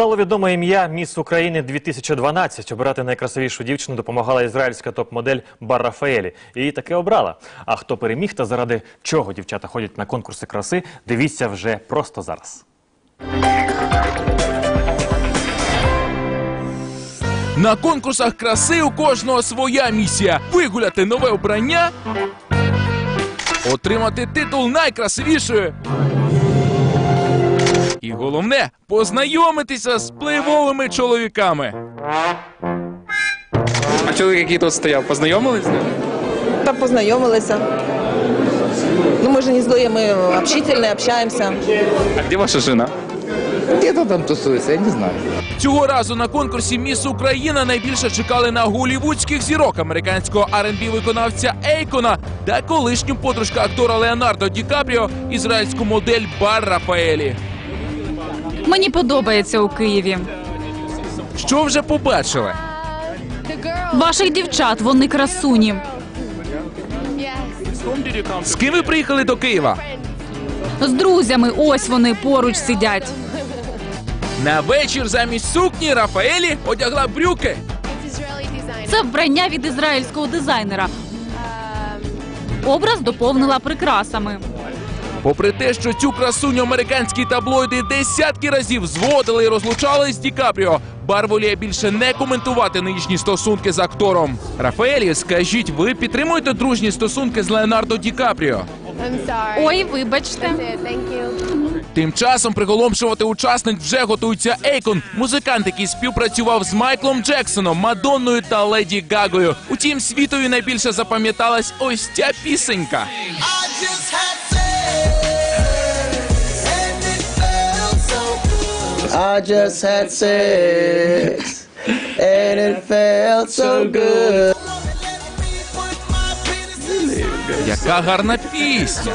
Стало відоме ім'я Міс України 2012. Обирати найкрасивішу дівчину допомагала ізраїльська топ-модель Бар Рафаелі. Її таки обрала. А хто переміг та заради чого дівчата ходять на конкурси краси, дивіться вже просто зараз. На конкурсах краси у кожного своя місія: вигуляти нове обрання, отримати титул найкрасивішої. І головне познайомитися з впливовими чоловіками. А чоловік, який тут стояв, познайомились з ним? Там познайомилися. Ну, мы же не злые, мы общительные, общаемся. А де ваша жена? Где-то там тусуется, я не знаю. Цього разу на конкурсі Міс Україна найбільше чекали на голівудських зірок американського R&B виконавця Ейкона та колишню подружка актора Леонардо Ді Капріо, ізраїльську модель Бар Рафаелі. Мені подобається у Києві. Що вже побачили? Ваших дівчат, вони красуні. З ким ви приїхали до Києва? З друзями, ось вони поруч сидять. На вечір замість сукні Рафаелі одягла брюки. Це вбрання від ізраїльського дизайнера. Образ доповнила прикрасами. Попри те, що цю красуню американські таблоїди десятки разів зводили і розлучали з Ді Капріо, Бар воліє більше не коментувати нинішні стосунки з актором. Рафаелі, скажіть, ви підтримуєте дружні стосунки з Леонардо Ді Капріо? Ой, вибачте. Тим часом приголомшувати учасник вже готується Ейкон, музикант, який співпрацював з Майклом Джексоном, Мадонною та Леді Гагою. Утім, світові найбільше запам'яталась ось ця пісенька. I just had sex, and it felt so good. Яка гарна пісня!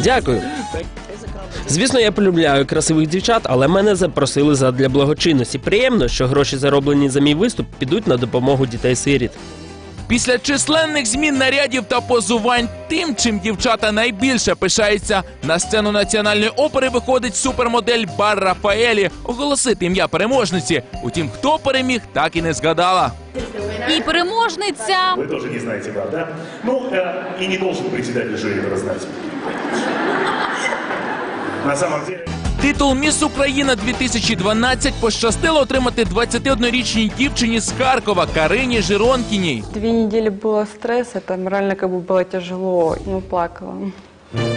Дякую. Звісно, я полюбляю красивих дівчат, але мене запросили задля благочинності. Приємно, що гроші, зароблені за мій виступ, підуть на допомогу дітей-сиріт. Після численних змін нарядів та позувань, тим, чим дівчата найбільше пишаються, на сцену національної опери виходить супермодель Бар Рафаелі оголосити ім'я переможниці. Утім, хто переміг, так і не згадала. І переможниця. Вы тоже не знаете, правда? Ну, э, и не должен председатель жюри этого знать. На самом деле... Титул Міс Україна 2012 пощастило отримати 21-річній дівчині з Харкова Карині Жиронкіній. Две недели было стресса, это морально как бы было тяжело, ну плакала.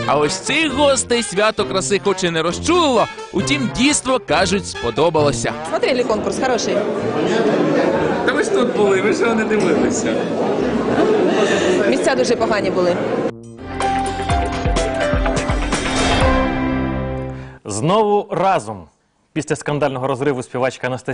А ось цих гостей свято краси хоч і не розчулило, утім, дійство кажуть, сподобалося. Смотрели конкурс, хороший. Та ви ж тут були, ви ж його не дивилися. Місця дуже погані були. Знову разом. Після скандального розриву співачка Анастасія